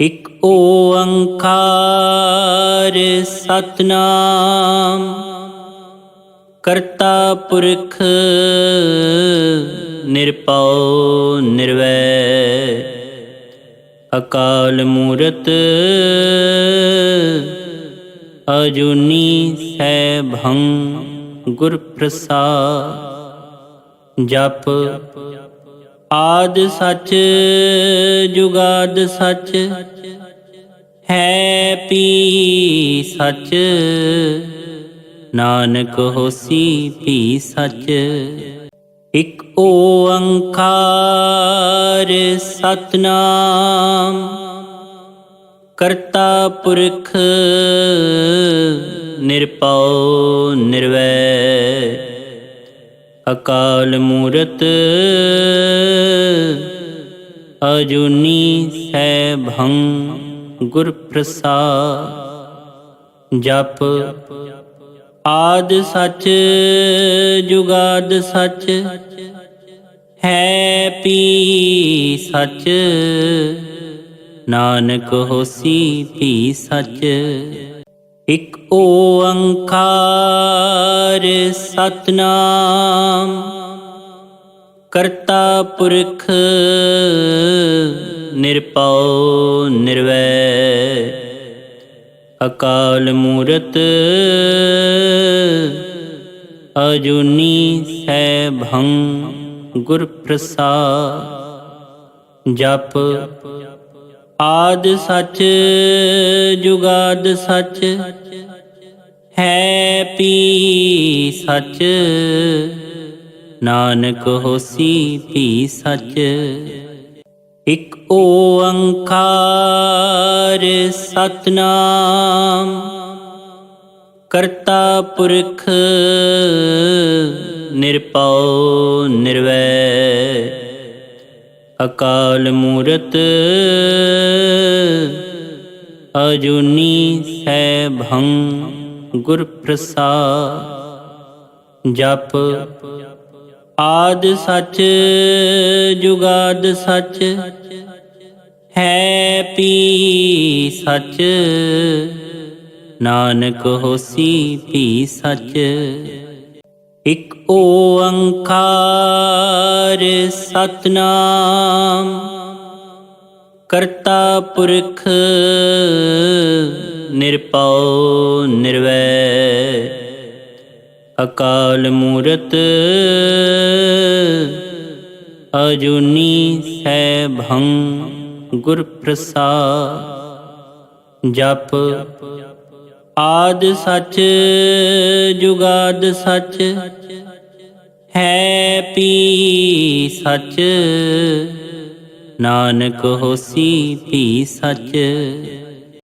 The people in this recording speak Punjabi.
ਇਕ ਓੰਕਾਰ ਸਤਨਾਮ ਕਰਤਾ ਪੁਰਖ ਨਿਰਭਉ ਨਿਰਵੈ ਅਕਾਲ ਮੂਰਤ ਅਜੂਨੀ ਸੈਭੰ ਗੁਰ ਪ੍ਰਸਾਦ ਜਪ ਆਦ ਸੱਚ, ਜੁਗਾਦ ਸੱਚ, ਹੈ ਪੀ ਸੱਚ। ਨਾਨਕ ਹੋਸੀ ਪੀ ਸੱਚ। ਇਕ ਓੰਕਾਰ ਸਤਨਾਮ। ਕਰਤਾ ਪੁਰਖ ਨਿਰਭਉ ਨਿਰਵੈ ਅਕਾਲ ਮੂਰਤ ਅਜੂਨੀ ਸੈਭੰ ਗੁਰ ਪ੍ਰਸਾਦ ਜਪ ਆਦ ਸੱਚ, ਜੁਗਾਦ ਸੱਚ, ਹੈ ਪੀ ਸੱਚ। ਨਾਨਕ ਹੋਸੀ ਪੀ ਸੱਚ। ਇਕ ਓੰਕਾਰ ਸਤਨਾਮ ਕਰਤਾ ਪੁਰਖ ਨਿਰਭਉ ਨਿਰਵੈ ਅਕਾਲ ਮੂਰਤ ਅਜੂਨੀ ਸੈਭੰ ਗੁਰ ਪ੍ਰਸਾਦ ਜਪ ਆਦ ਸੱਚ, ਜੁਗਾਦ ਸੱਚ, ਹੈ ਪੀ ਸੱਚ। ਨਾਨਕ ਹੋਸੀ ਪੀ ਸੱਚ। ਇਕ ਓੰਕਾਰ ਸਤਨਾਮ, ਕਰਤਾ ਪੁਰਖ ਨਿਰਭਉ ਨਿਰਵੈਰ ਅਕਾਲ ਮੂਰਤ ਅਜੂਨੀ ਸੈਭੰ ਗੁਰ ਪ੍ਰਸਾਦ ਜਪ ਆਦ ਸਚ, ਜੁਗਾਦ ਸਚ, ਹੈ ਪੀ ਸਚ। ਨਾਨਕ ਹੋਸੀ ਪੀ ਸੱਚ। ਇਕ ਓੰਕਾਰ ਸਤਨਾਮ ਕਰਤਾ ਪੁਰਖ ਨਿਰਭਉ ਨਿਰਵੈ ਅਕਾਲ ਮੂਰਤ ਅਜੂਨੀ ਸੈਭੰ ਗੁਰ ਪ੍ਰਸਾਦ ਜਪ ਆਦ ਸੱਚ ਜੁਗਾਦ ਸੱਚ ਹੈ ਪੀ ਸੱਚ। ਨਾਨਕ ਹੋਸੀ ਪੀ ਸੱਚ।